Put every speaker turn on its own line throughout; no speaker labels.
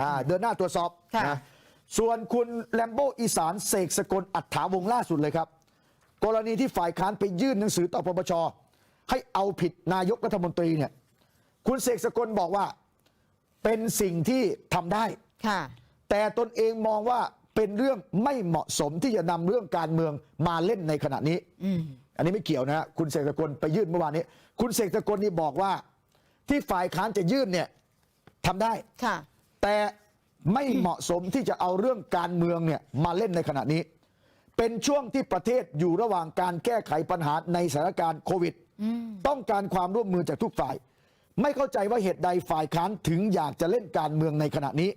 อ่าเดินหน้าตรวจสอบ
ค่ะ
นะส่วนคุณแลมโบอีสานเสกสกลอัฏฐาวงศ์ล่าสุดเลยครับ กรณีที่ฝ่ายค้านไปยื่นหนังสือต่อปปชให้เอาผิดนายกรัฐมนตรีเนี่ยคุณเสกสกลบอกว่าเป็นสิ่งที่ทำได้
ค่ะ
แต่ตนเองมองว่าเป็นเรื่องไม่เหมาะสมที่จะนำเรื่องการเมืองมาเล่นในขณะนี้
อืม
อันนี้ไม่เกี่ยวนะฮะคุณเสกสกลไปยื่นเมื่อวานนี้ คุณเสกสกลนี่บอกว่า ที่ฝ่ายค้านจะยื่นเนี่ยทำได้
ค่ะ
แต่ไม่เหมาะสมที่จะเอาเรื่องการเมืองเนี่ยมาเล่นในขณะนี้ เป็นช่วงที่ประเทศอยู่ระหว่างการแก้ไขปัญหาในสถานการณ์โควิด ต้องการความร่วมมือจากทุกฝ่าย ไม่เข้าใจว่าเหตุใดฝ่ายค้านถึงอยากจะเล่นการเมืองในขณะนี้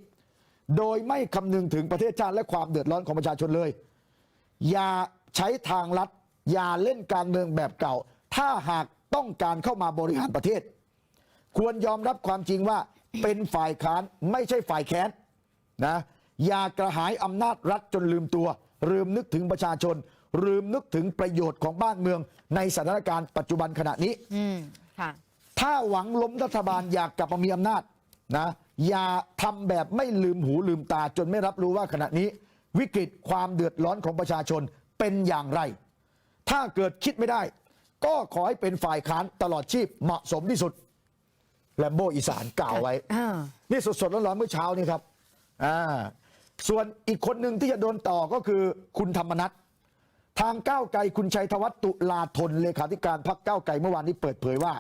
โดยไม่คำนึงถึงประเทศชาติและความเดือดร้อนของประชาชนเลย อย่าใช้ทางลัด อย่าเล่นการเมืองแบบเก่า ถ้าหากต้องการเข้ามาบริหารประเทศ ควรยอมรับความจริงว่า เป็นฝ่ายค้านไม่ใช่ฝ่ายแค้นนะอย่ากระหายอำนาจรัฐจนลืมตัว ลืมนึกถึงประชาชน ลืมนึกถึงประโยชน์ของบ้านเมือง ในสถานการณ์ปัจจุบันขณะนี้
อืมค่ะ
ถ้าหวังล้มรัฐบาลอยากกลับมามีอำนาจนะอย่าทำแบบไม่ลืมหูลืมตาจนไม่รับรู้ว่าขณะนี้ วิกฤตความเดือดร้อนของประชาชนเป็นอย่างไร ถ้าเกิดคิดไม่ได้ ก็ขอให้เป็นฝ่ายค้านตลอดชีพเหมาะสมที่สุด แลมโบอีสานกล่าวไว้
อ่า
นี่สดๆร้อนๆเมื่อเช้านี่ครับอ่าส่วนอีกคนหนึ่งที่จะโดนต่อก็คือคุณธรรมนัฐทางก้าวไกลคุณชัยธวัฒน์ตุลาธนเลขาธิการพรรคก้าวไกลเมื่อวานนี้เปิดเผยว่า